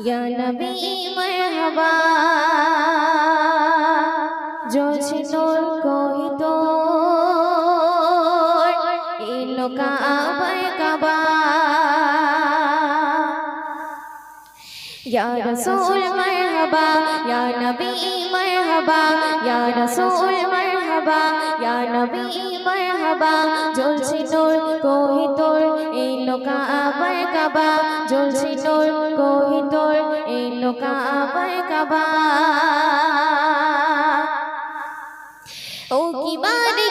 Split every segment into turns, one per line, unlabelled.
ইয়া নবী মারহাবা জ্বলছে নূর কহিত এলো কাবার কাবা ইয়া রাসূল মারহাবা ইয়া নবী মারহাবা ইয়া রাসূল মারহাবা, ইয়া নবী মারহাবা, জ্বলছে নূর কহিতর এলো কাবার কাবা, জ্বলছে নূর কহিতর এলো কাবার কাবা। ও কি বাড়ি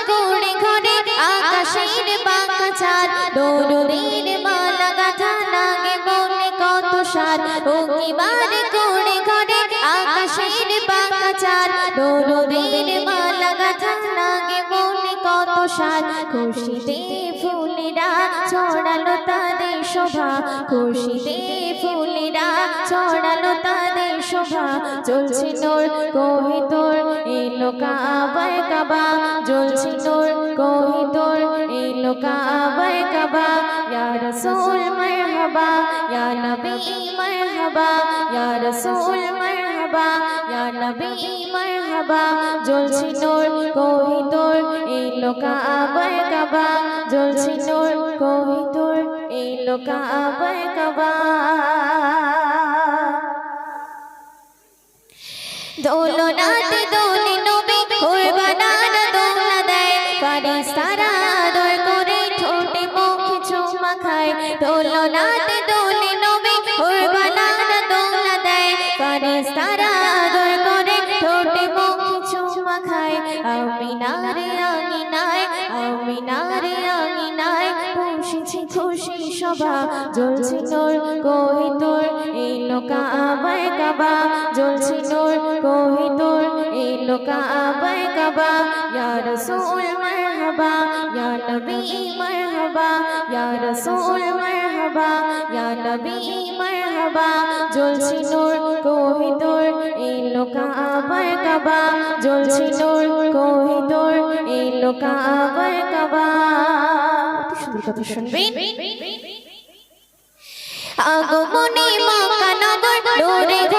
খুশিতে ফুলেরা ছড়ালো তাদের শোভা। খুশিতে ফুলেরা ছড়ালো তাদের শোভা। চলছে নোর কহিতর এলো কাবার কাবা। জ্বলছে নোর কহিতর এলো কাবার কাবা। ইয়া রাসূল মারহাবা, ইয়া নবী মারহাবা। ইয়া রাসূল মারহাবা, ইয়া নবী মারহাবা। জ্বলছে নোর কহিতর এলো কাবার কাবা, জ্বলছে নোর কহিতর এলো কাবার কাবা। দোলনাতে দোলে নবী কুরবানার দোলা দেয়। ফারিস্তারা আদর করে ঠোঁটে মুখে চুমা খায়। দোলনাতে আমিনারে আঙিনায় বসেছে খুশি সভা। জ্বলছে নূর কহিতর এলো কাবার কাবা। জ্বলছে নূর কহিতর এলো কাবার কাবা। ইয়া রাসূল মারহাবা, ইয়া নবী মারহাবা। ইয়া রাসূল মারহাবা, ইয়া নবী মারহাবা। জ্বলছে নূর কহিতর এলো কাবার কাবা জ্বলছে নূর কহিতর এলো কাবার কাবা। অতি সুন্দর কথা শুনবেন আগমনে মক্কা দর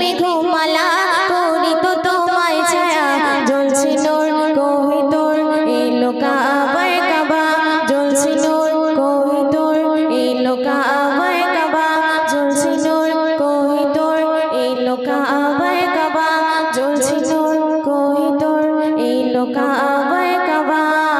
মেঘমালা করিত তোমায় ছায়া। জ্বলছে কাবা। জ্বলছে নূর কহিতর এলো কাবার কাবা। জ্বলছে নূর কহিতর এলো কাবার কাবা। জ্বলছে নূর কহিতর এলো কাবার